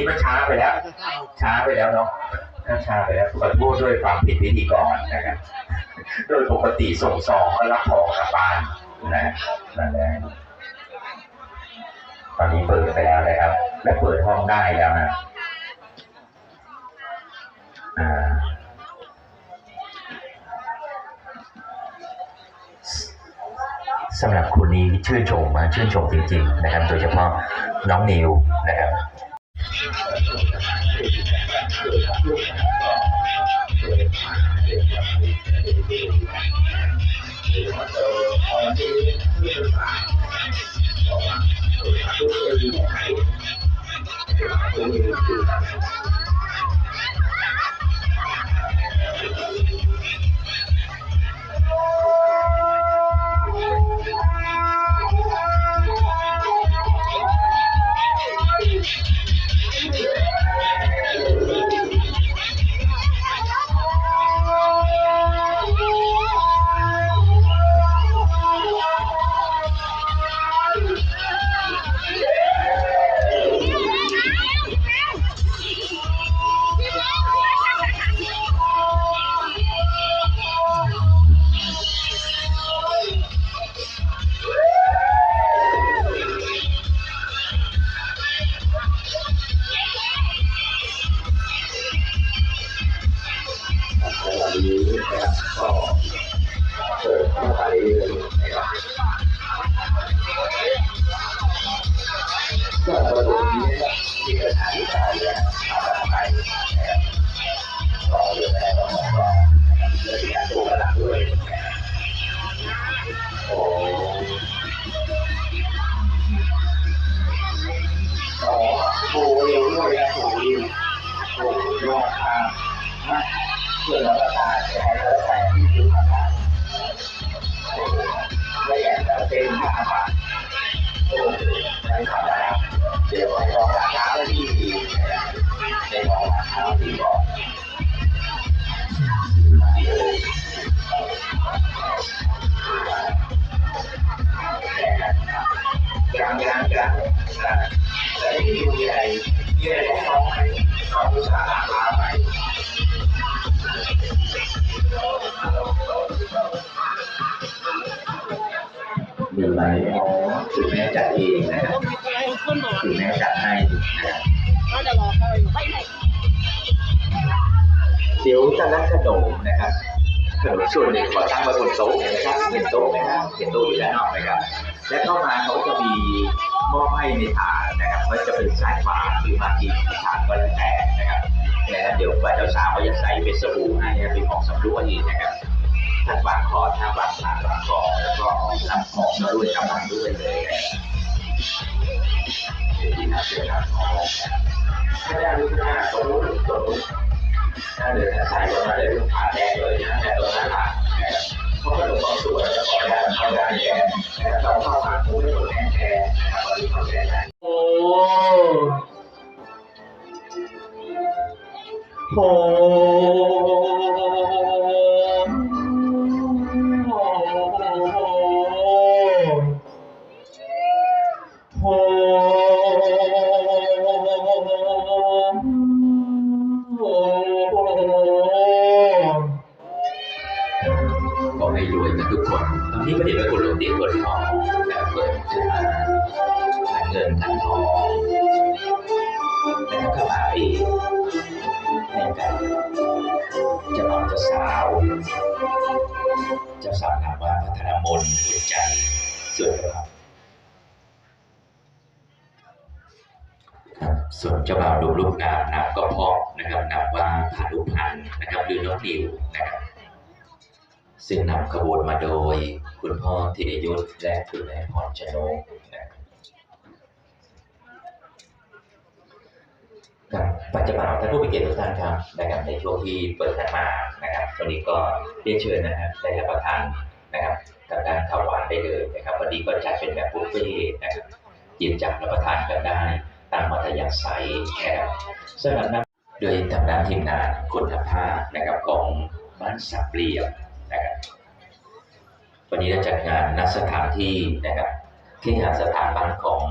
นี้มันช้าไปแล้ว ช้าไปแล้วเนาะช้าไปแล้วขอโทษด้วยความผิดพิธีกรนะครับ โดยปกติส่งซองก็รับของกลับบ้านนะนั่นแหละตอนนี้เปิดไปแล้วนะครับ และเปิดห้องได้แล้วนะอ่าสำหรับคุณนี้ชื่นชมมาชื่นชมจริง ๆ นะครับ โดยเฉพาะน้องนิวนะครับ วัน เพื่อรับประทานจะให้รับประทานที่อยู่ข้างหลังไม่อยากจะเป็นห้าบาโอ้ไม่ธรรมดาเดี๋ยวไปลองราคาที่ดีในลองราคาที่บอกยังยังยัง ไหมอ๋อถึงแม้จัดเองนะครับถึงแม้จัดให้นะครับเดี๋ยวจะรับขนมนะครับขนมส่วนหนึ่งขอตั้งไว้บนโต๊ะนะครับเห็นโต๊ะไหมครับเห็นโต๊ะอยู่ด้านนอกไหมครับและเข้ามาเขาจะมีมอบให้ในถาดนะครับว่าจะเป็นสายฟ้าหรือมากีถาดก็แล้วแต่นะครับแล้วเดี๋ยวฝ่ายเจ้าสาวเขาจะใส่เป็นสบู่ให้นะครับเป็นของสำรวจนะครับ ทั้งบางคอทั้งบางขาบางคอแล้วก็นำของมาด้วยกำลังด้วยเลยที่น่าเชื่อครับถ้าได้ลูกหน้าตรงนู้นตรงนู้นถ้าเดินสายตรงนั้นเลยลูกขาแดงเลยนะแต่ตรงนั้นอะเพราะว่าตรงความสวยแล้วก็ได้เขาได้แดงเราเข้าหาผู้ไม่ตัวแทนแทนนะครับวันนี้เขาแทนได้โอ้โห โอ้ขอให้รวยกันทุกคน ตอนนี้ประเดี๋ยวไปกดลงเตียงกดทองแล้วเปิดขึ้นมาหาเงินหาทองแล้วก็มาเองให้กันจะบ่าวเจะสาวเจ้าสาวนามว่าพัฒนามนหัวใจส่วยครับ ครับ ส่วนเจ้าบ่าวรูรูปงามนามก็เพราะนะครับนามว่าพานุพันธ์นะครับหรือน้องนิวนะครับซึ่งนำขบวนมาโดยคุณพ่อธีรยุทธและคุณแม่พรชนกนะครับครับปัจจุบันท่านผู้มีเกียรติทุกท่านครับนะครับในช่วงที่เปิดทางมานะครับตอนนี้ก็เรียนเชิญนะครับได้รับประทานนะครับกับด้านข้าวหวานได้เลยนะครับวันนี้ก็จัดเป็นแบบบุฟเฟ่ต์นะครับหยิบจับรับประทานกันได้ ตามมัธยาศัยนะครับสำหรับนักโดยทางด้านทีมงานคุณภาพนะครับของบ้านสับเปลี่ยบนะครับวันนี้เราจัดงานณสถานที่นะครับที่หาสถาบันของ